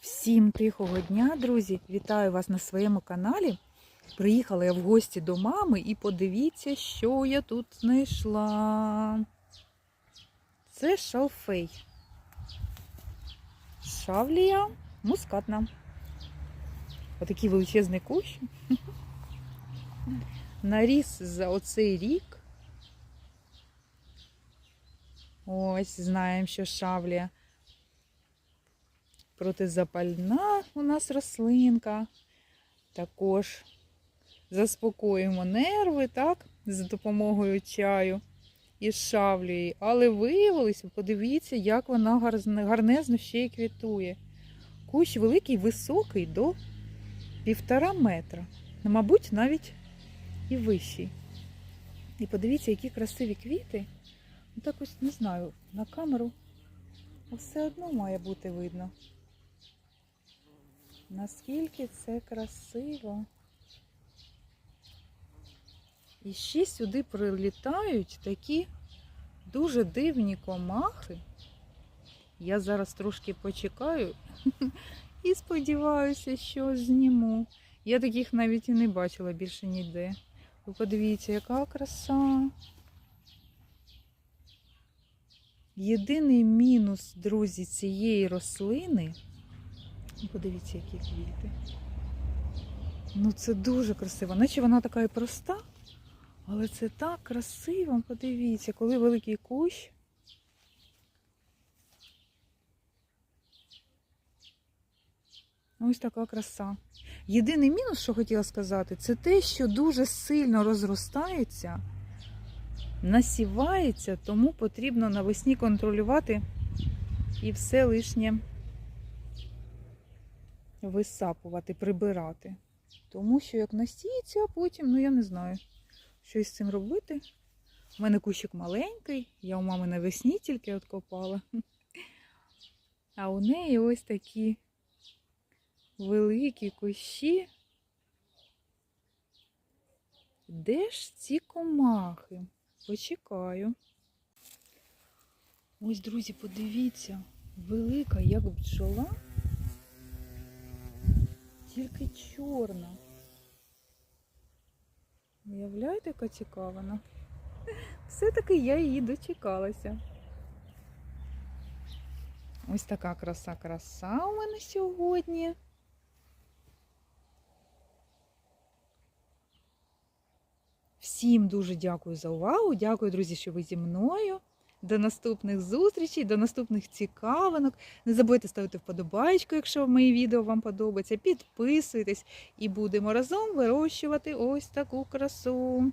Всім тихого дня, друзі! Вітаю вас на своєму каналі. Приїхала я в гості до мами і подивіться, що я тут знайшла. Це шалфей. Шавлія мускатна. Отакий величезний кущ. Наріс за оцей рік. Ось, знаємо, що шавлія протизапальна у нас рослинка. Також заспокоюємо нерви, так, за допомогою чаю із шавлею. Але виявилось, подивіться, як вона гарнезно ще й квітує. Кущ великий, високий до півтора метра. Ну, Мабуть, навіть і вищий. І подивіться, які красиві квіти. Ну, так ось не знаю, на камеру все одно має бути видно. Наскільки це красиво. І ще сюди прилітають такі дуже дивні комахи. Я зараз трошки почекаю і сподіваюся, що зніму. Я таких навіть і не бачила більше ніде. Ви подивіться, яка краса. Єдиний мінус, друзі, цієї рослини. Ну, Подивіться, які квіти. Ну, це дуже красиво. Наче вона така і проста, але це так красиво. Подивіться, коли великий кущ. Ось така краса. Єдиний мінус, що хотіла сказати, це те, що дуже сильно розростається, насівається, тому потрібно навесні контролювати і все лишнє висапувати, прибирати. Тому що як насіється, а потім, ну я не знаю, що із цим робити. У мене кущик маленький, я у мами навесні тільки откопала. А у неї ось такі великі кущі. Де ж ці комахи? Почекаю. Ось, друзі, подивіться, велика, як бджола, тільки чорна. Уявляєте, яка цікава вона? Все-таки я її дочекалася. Ось така краса-краса у мене сьогодні. Всім дуже дякую за увагу. Дякую, друзі, що ви зі мною. До наступних зустрічей, до наступних цікавинок. Не забудьте ставити вподобайку, якщо мої відео вам подобається. Підписуйтесь і будемо разом вирощувати ось таку красу.